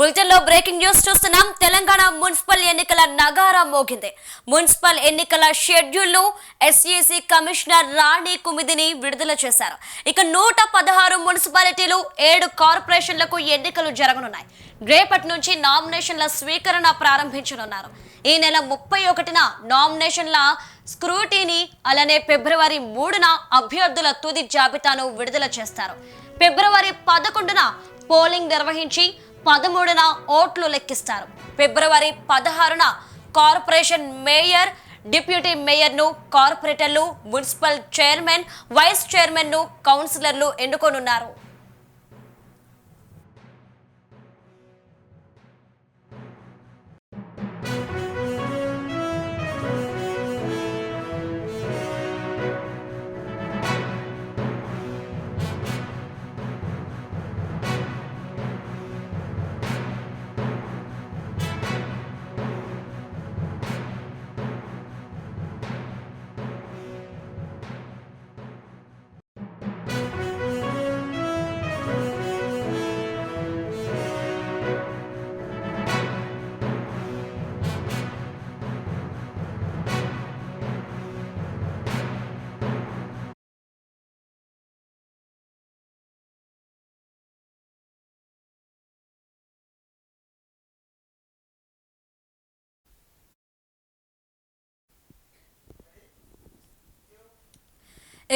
బులెటిన్లో breaking news చూస్తున్నాం. Telangana municipal ఎన్నికల నగారా మోగింది. మున్సిపల్ ఎన్నికల షెడ్యూల్ను ఎస్ఈసి కమిషనర్ రాణి కుమిదిని విడుదల చేశారు. ఇక నూట పదహారు మున్సిపాలిటీలు ఏడు కార్పొరేషన్లకు ఎన్నికలు జరగనున్నాయి. రేపటి నుంచి నామినేషన్ల స్వీకరణ ప్రారంభించనున్నారు. ఈ నెల ముప్పై ఒకటిన నామినేషన్ల స్క్రూటీని అలానే ఫిబ్రవరి మూడున అభ్యర్థుల తుది జాబితాను విడుదల చేస్తారు. ఫిబ్రవరి పదకొండున పోలింగ్ నిర్వహించి పదమూడున ఓట్లు లెక్కిస్తారు. ఫిబ్రవరి పదహారున కార్పొరేషన్ మేయర్ డిప్యూటీ మేయర్ను కార్పొరేటర్లు మున్సిపల్ చైర్మన్ వైస్ చైర్మన్ను కౌన్సిలర్లు ఎన్నుకోనున్నారు.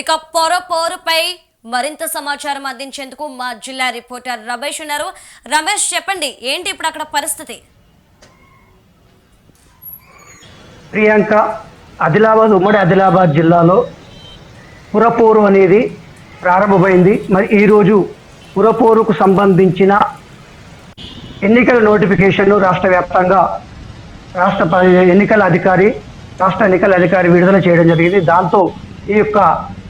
ఇక పొర పోరుపై మరింత సమాచారం అందించేందుకు మా జిల్లా రిపోర్టర్ రమేష్ ఉన్నారు. రమేష్ చెప్పండి ఏంటి ఇప్పుడు అక్కడ పరిస్థితి? ప్రియాంక ఆదిలాబాద్ ఉమ్మడి ఆదిలాబాద్ జిల్లాలో పురపోరు అనేది ప్రారంభమైంది. మరి ఈరోజు పురపోరుకు సంబంధించిన ఎన్నికల నోటిఫికేషన్ను రాష్ట్ర వ్యాప్తంగా రాష్ట్ర ఎన్నికల అధికారి రాష్ట్ర ఎన్నికల అధికారి విడుదల చేయడం జరిగింది. దాంతో ఈ యొక్క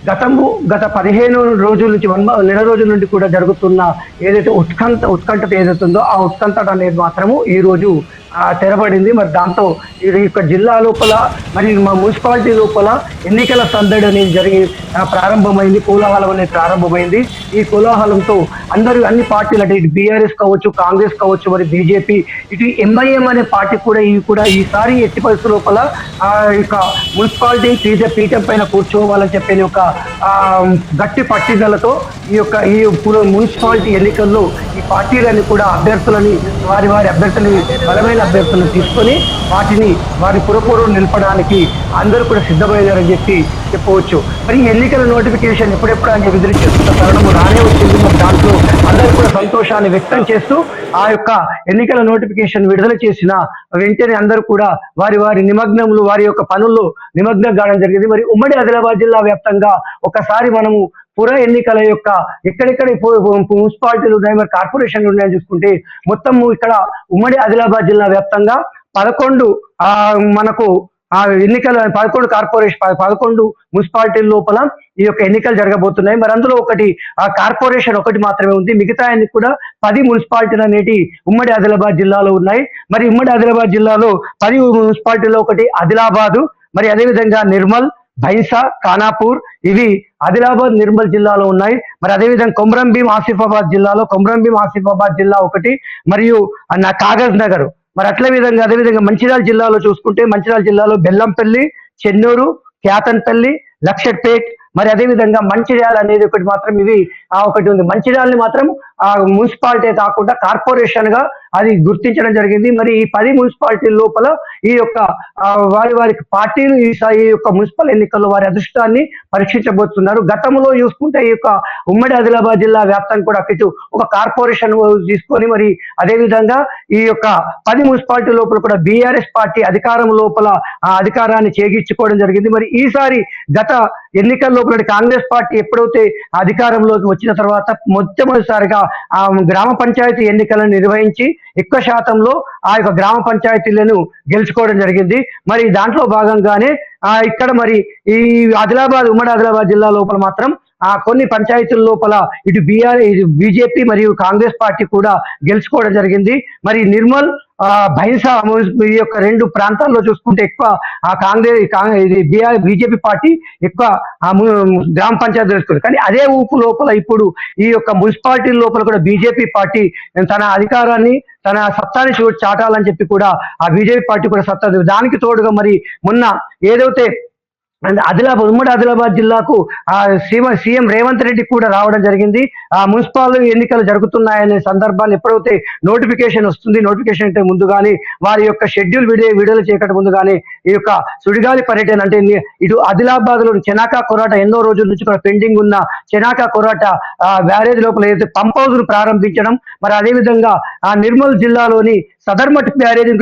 గతము గత పదిహేను రోజుల నుంచి వన్ నెల రోజుల నుండి కూడా జరుగుతున్న ఏదైతే ఉత్కంఠ ఉత్కంఠత ఏదైతుందో ఆ ఉత్కంఠత అనేది మాత్రము ఈ తెరబడింది. తెరపడింది మరి దాంతో ఈ యొక్క జిల్లా లోపల మరి మా మున్సిపాలిటీ లోపల ఎన్నికల సందడి అనేది జరిగి ప్రారంభమైంది. కోలాహలం అనేది ప్రారంభమైంది. ఈ కోలాహలంతో అందరూ అన్ని పార్టీలు అంటే ఇటు బీఆర్ఎస్ కావచ్చు కాంగ్రెస్ కావచ్చు మరి బీజేపీ ఇటు ఎంఐఎం అనే పార్టీ కూడా ఇవి కూడా ఈసారి ఎట్టి పరిస్థితుల లోపల యొక్క మున్సిపాలిటీ పీజే పీఠం పైన కూర్చోవాలని చెప్పిన ఒక గట్టి పట్టుదలతో ఈ యొక్క ఈ మున్సిపాలిటీ ఎన్నికల్లో ఈ పార్టీలన్నీ కూడా అభ్యర్థులని వారి వారి అభ్యర్థులని బలమైన అభ్యర్థులను తీసుకొని వాటిని వారి పురపూర్వం నిలపడానికి అందరూ కూడా సిద్ధమయ్యారని చెప్పి చెప్పవచ్చు. మరి ఈ ఎన్నికల నోటిఫికేషన్ ఎప్పుడెప్పుడు అని ఎదురు చేస్తున్న తరుణం రానే వచ్చింది. మరి దాంట్లో అందరూ కూడా సంతోషాన్ని వ్యక్తం చేస్తూ ఆ యొక్క ఎన్నికల నోటిఫికేషన్ విడుదల చేసిన వెంటనే అందరూ కూడా వారి వారి నిమగ్నములు వారి యొక్క పనుల్లో నిమగ్నం కావడం జరిగింది. మరి ఉమ్మడి ఆదిలాబాద్ జిల్లా వ్యాప్తంగా ఒకసారి మనము పుర ఎన్నికల యొక్క ఎక్కడెక్కడ మున్సిపాలిటీలు ఉన్నాయి మరి కార్పొరేషన్లు ఉన్నాయని చూసుకుంటే మొత్తం ఇక్కడ ఉమ్మడి ఆదిలాబాద్ జిల్లా వ్యాప్తంగా పదకొండు ఆ మనకు ఆ ఎన్నికల పదకొండు కార్పొరేషన్ పదకొండు మున్సిపాలిటీల లోపల ఈ యొక్క ఎన్నికలు జరగబోతున్నాయి. మరి అందులో ఒకటి ఆ కార్పొరేషన్ ఒకటి మాత్రమే ఉంది. మిగతా అన్ని కూడా పది మున్సిపాలిటీలు అనేటి ఉమ్మడి ఆదిలాబాద్ జిల్లాలో ఉన్నాయి. మరి ఉమ్మడి ఆదిలాబాద్ జిల్లాలో పది మున్సిపాలిటీలో ఒకటి ఆదిలాబాదు మరి అదేవిధంగా నిర్మల్ బైసా ఖానాపూర్ ఇవి ఆదిలాబాద్ నిర్మల్ జిల్లాలో ఉన్నాయి. మరి అదేవిధంగా కొమరంభీం ఆసిఫాబాద్ జిల్లాలో కొమరంభీం ఆసిఫాబాద్ జిల్లా ఒకటి మరియు నా కాగజ్ నగర్. మరి అట్లే విధంగా అదేవిధంగా మంచిర్యాల జిల్లాలో చూసుకుంటే మంచిర్యాల జిల్లాలో బెల్లంపల్లి చెన్నూరు క్యాతన్పల్లి లక్షట్పేట్ మరి అదేవిధంగా మంచిర్యాల అనేది ఒకటి మాత్రం ఇవి ఆ ఒకటి ఉంది. మంచిర్యాలని మాత్రం మున్సిపాలిటీ కాకుండా కార్పొరేషన్గా అది గుర్తించడం జరిగింది. మరి ఈ పది మున్సిపాలిటీ లోపల ఈ యొక్క వారి వారి పార్టీలు ఈ యొక్క మున్సిపల్ ఎన్నికల్లో వారి అదృష్టాన్ని పరీక్షించబోతున్నారు. గతంలో చూసుకుంటే ఈ యొక్క ఉమ్మడి ఆదిలాబాద్ జిల్లా వ్యాప్తంగా కూడా ఇటు ఒక కార్పొరేషన్ తీసుకొని మరి అదే విధంగా ఈ యొక్క పది మున్సిపాలిటీ లోపల కూడా బీఆర్ఎస్ పార్టీ అధికారం లోపల ఆ అధికారాన్ని చేగించుకోవడం జరిగింది. మరి ఈసారి గత ఎన్నికల లోపల కాంగ్రెస్ పార్టీ ఎప్పుడైతే అధికారంలోకి వచ్చిన తర్వాత మొట్టమొదటిసారిగా గ్రామ పంచాయతీ ఎన్నికలను నిర్వహించి ఎక్కువ శాతంలో ఆ యొక్క గ్రామ పంచాయతీలను గెలుచుకోవడం జరిగింది. మరి దాంట్లో భాగంగానే ఇక్కడ మరి ఈ ఆదిలాబాద్ ఉమ్మడి ఆదిలాబాద్ జిల్లా లోపల మాత్రం ఆ కొన్ని పంచాయతీల లోపల ఇటు బీఆర్ ఇటు బీజేపీ మరియు కాంగ్రెస్ పార్టీ కూడా గెలుచుకోవడం జరిగింది. మరి నిర్మల్ ఆ బైన్సా ఈ యొక్క రెండు ప్రాంతాల్లో చూసుకుంటే ఎక్కువ ఆ కాంగ్రెస్ కాంగ్రెస్ ఇది బీఆర్ బీజేపీ పార్టీ ఎక్కువ ఆ గ్రామ పంచాయతీ తెలుసుకుంది కానీ అదే ఊపు లోపల ఇప్పుడు ఈ యొక్క మున్సిపాలిటీ లోపల కూడా బీజేపీ పార్టీ తన అధికారాన్ని తన సత్తాని చూ చాటాలని చెప్పి కూడా ఆ బీజేపీ పార్టీ కూడా సత్తా దానికి తోడుగా మరి మొన్న ఏదైతే ఆదిలాబాద్ ఉమ్మడి ఆదిలాబాద్ జిల్లాకు ఆ సీఎం సీఎం రేవంత్ రెడ్డి కూడా రావడం జరిగింది. ఆ మున్సిపాల్ ఎన్నికలు జరుగుతున్నాయనే సందర్భాన్ని ఎప్పుడైతే నోటిఫికేషన్ వస్తుంది నోటిఫికేషన్ అంటే ముందుగానే వారి యొక్క షెడ్యూల్ విడుదల విడుదల ముందు కానీ ఈ యొక్క సుడిగాలి పర్యటన అంటే ఇటు ఆదిలాబాద్లో చెనాకా కొరాట ఎన్నో రోజుల నుంచి కూడా పెండింగ్ ఉన్న చెనాకా కొరాట బ్యారేజ్ లోపల ఏదైతే పంప్ హౌస్ను ప్రారంభించడం మరి అదేవిధంగా ఆ నిర్మల్ జిల్లాలోని సదర్మట్ బ్యారేజ్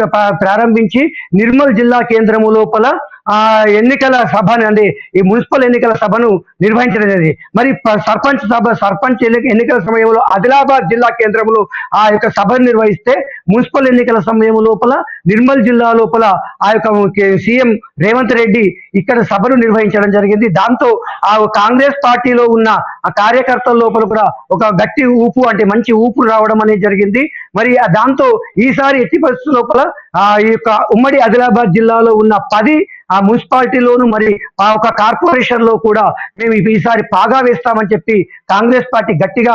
ప్రారంభించి నిర్మల్ జిల్లా కేంద్రము లోపల ఆ ఎన్నికల సభను అంటే ఈ మున్సిపల్ ఎన్నికల సభను నిర్వహించడం మరి సర్పంచ్ సభ సర్పంచ్ ఎన్నికల సమయంలో ఆదిలాబాద్ జిల్లా కేంద్రంలో ఆ యొక్క సభను నిర్వహిస్తే మున్సిపల్ ఎన్నికల సమయం లోపల నిర్మల్ జిల్లా లోపల ఆ యొక్క కే- సీఎం రేవంత్ రెడ్డి ఇక్కడ సభను నిర్వహించడం జరిగింది. దాంతో ఆ కాంగ్రెస్ పార్టీలో ఉన్న ఆ కార్యకర్తల లోపల కూడా ఒక గట్టి ఊపు అంటే మంచి ఊపు రావడం అనేది జరిగింది. మరి దాంతో ఈసారి ఎట్టి పరిస్థితుల లోపల ఆ ఈ యొక్క ఉమ్మడి ఆదిలాబాద్ జిల్లాలో ఉన్న పది ఆ మున్సిపాలిటీలోను మరి ఆ ఒక కార్పొరేషన్లో కూడా మేము ఈసారి పాగా వేస్తామని చెప్పి కాంగ్రెస్ పార్టీ గట్టిగా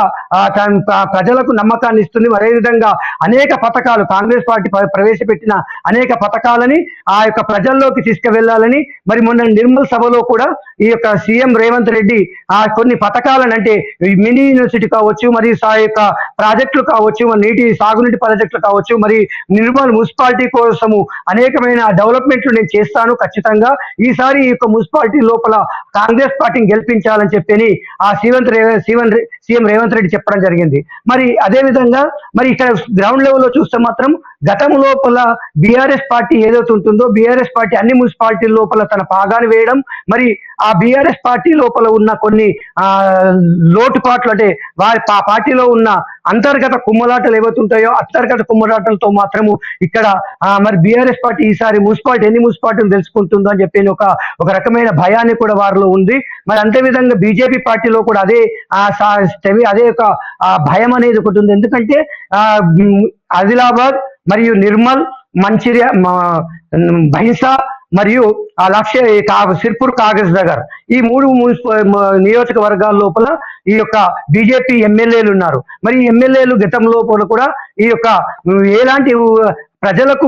తన- ప్రజలకు నమ్మకాన్ని ఇస్తుంది. అదేవిధంగా అనేక పథకాలు కాంగ్రెస్ పార్టీ ప్రవేశపెట్టిన అనేక పథకాలని ఆ యొక్క ప్రజల్లోకి తీసుకువెళ్ళాలని మరి మొన్న నిర్మల్ సభలో కూడా ఈ యొక్క సీఎం రేవంత్ రెడ్డి ఆ కొన్ని పథకాలను అంటే మినీ యూనివర్సిటీ కావచ్చు మరి ఆ యొక్క ప్రాజెక్టులు కావచ్చు మరి నీటి సాగునీటి ప్రాజెక్టులు కావచ్చు మరి నిర్మల్ మున్సిపాలిటీ కోసము అనేకమైన డెవలప్మెంట్లు నేను చేస్తాను ఖచ్చితంగా. ఈసారి ఈ యొక్క మున్సిపాలిటీ లోపల కాంగ్రెస్ పార్టీని గెలిపించాలని చెప్పని ఆ సీవంత్ రే సీవన్ సీఎం రేవంత్ రెడ్డి చెప్పడం జరిగింది. మరి అదే విధంగా మరి ఇక్కడ గ్రౌండ్ లెవెల్లో చూస్తే మాత్రం గతం లోపల బీఆర్ఎస్ పార్టీ ఏదైతే ఉంటుందో బీఆర్ఎస్ పార్టీ అన్ని మున్సిపాలిటీ లోపల తన పాగాన్ని వేయడం మరి ఆ బీఆర్ఎస్ పార్టీ లోపల ఉన్న కొన్ని ఆ లోటుపాట్లు అంటే వారి పార్టీలో ఉన్న అంతర్గత కుమ్మలాటలు ఏవైతే ఉంటాయో అంతర్గత కుమ్మలాటలతో మాత్రము ఇక్కడ మరి బీఆర్ఎస్ పార్టీ ఈసారి మున్సిపాలిటీ ఎన్ని మున్సిపాలిటీలు తెలుసుకుంటుందో అని చెప్పి ఒక ఒక రకమైన భయాన్ని కూడా వారిలో ఉంది. మరి అంతే విధంగా బీజేపీ పార్టీలో కూడా అదే ఆ అదే ఒక భయం అనేది ఒకటి ఉంది. ఎందుకంటే ఆ ఆదిలాబాద్ మరియు నిర్మల్ మంచిర్యా మా- మరియు ఆ లక్ష్య కా- సిర్పూర్ కాగజ్ నగర్ ఈ మూడు నియోజకవర్గాల లోపల ఈ యొక్క బీజేపీ ఎమ్మెల్యేలు ఉన్నారు. మరి ఈ ఎమ్మెల్యేలు గతం లోపల కూడా ఈ యొక్క ఎలాంటి ప్రజలకు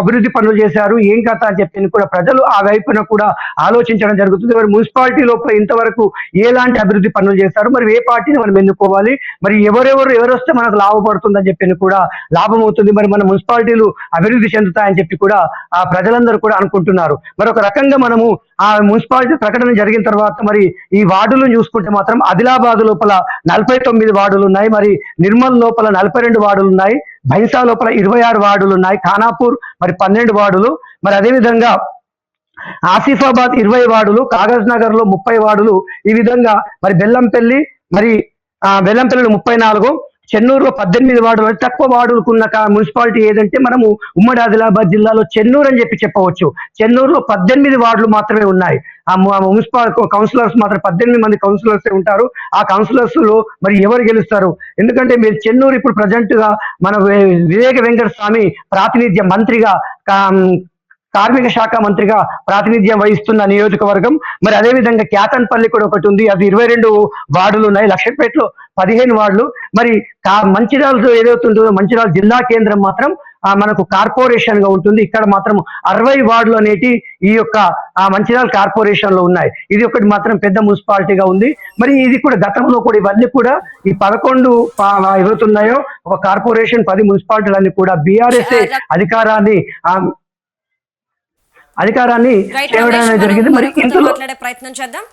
అభివృద్ధి పనులు చేశారు ఏం కథ అని చెప్పి కూడా ప్రజలు ఆ వైపున కూడా ఆలోచించడం జరుగుతుంది. మరి మున్సిపాలిటీ లోపల ఇంతవరకు ఎలాంటి అభివృద్ధి పనులు చేశారు? మరి ఏ పార్టీని మనం ఎన్నుకోవాలి? మరి ఎవరెవరు ఎవరొస్తే మనకు లాభపడుతుందని చెప్పి కూడా లాభం అవుతుంది మరి మన మున్సిపాలిటీలు అభివృద్ధి చెందుతాయని చెప్పి కూడా ఆ ప్రజలందరూ కూడా అనుకుంటున్నారు. మరి ఒక రకంగా మనము ఆ మున్సిపాలిటీ ప్రకటన జరిగిన తర్వాత మరి ఈ వార్డులను చూసుకుంటే మాత్రం ఆదిలాబాద్ లోపల నలభై తొమ్మిది వార్డులు ఉన్నాయి. మరి నిర్మల్ లోపల నలభై రెండు వార్డులు ఉన్నాయి. భైంసా లోపల ఇరవై ఆరు వార్డులు ఉన్నాయి. ఖానాపూర్ మరి పన్నెండు వార్డులు. మరి అదేవిధంగా ఆసిఫాబాద్ ఇరవై వార్డులు కాగజ్ నగర్లో ముప్పై వార్డులు. ఈ విధంగా మరి బెల్లంపల్లి మరి ఆ బెల్లంపల్లిలో ముప్పై నాలుగు చెన్నూరులో పద్దెనిమిది వార్డులు తక్కువ వార్డులకు ఉన్న మున్సిపాలిటీ ఏదంటే మనము ఉమ్మడి ఆదిలాబాద్ జిల్లాలో చెన్నూరు అని చెప్పి చెప్పవచ్చు. చెన్నూరులో పద్దెనిమిది వార్డులు మాత్రమే ఉన్నాయి. ఆ ము- మున్సిపల్ కౌన్సిలర్స్ మాత్రం పద్దెనిమిది మంది కౌన్సిలర్స్ ఉంటారు. ఆ కౌన్సిలర్స్లో మరి ఎవరు గెలుస్తారు? ఎందుకంటే మీరు చెన్నూరు ఇప్పుడు ప్రజెంట్గా మన వివేక వెంకట స్వామి ప్రాతినిధ్య మంత్రిగా కార్మిక శాఖ మంత్రిగా ప్రాతినిధ్యం వహిస్తున్న నియోజకవర్గం. మరి అదే విధంగా క్యాతన్పల్లి కూడా ఒకటి ఉంది. అది ఇరవై రెండు వార్డులు ఉన్నాయి. లక్షపేటలో పదిహేను వార్డులు. మరి కా- మంచిర్యాల ఏదైతే ఉంటుందో మంచిర్యాల జిల్లా కేంద్రం మాత్రం మనకు కార్పొరేషన్గా ఉంటుంది. ఇక్కడ మాత్రం అరవై వార్డులు అనేటి ఈ యొక్క ఆ మంచిర్యాల కార్పొరేషన్లో ఉన్నాయి. ఇది ఒకటి మాత్రం పెద్ద మున్సిపాలిటీగా ఉంది. మరి ఇది కూడా గతంలో కూడా ఇవన్నీ కూడా ఈ పదకొండు ఏవైతున్నాయో ఒక కార్పొరేషన్ పది మున్సిపాలిటీలన్నీ కూడా బీఆర్ఎస్ అధికారాన్ని ఆ, అధికారాన్ని చేయడం జరిగింది. మరి మాట్లాడే ప్రయత్నం చేద్దాం.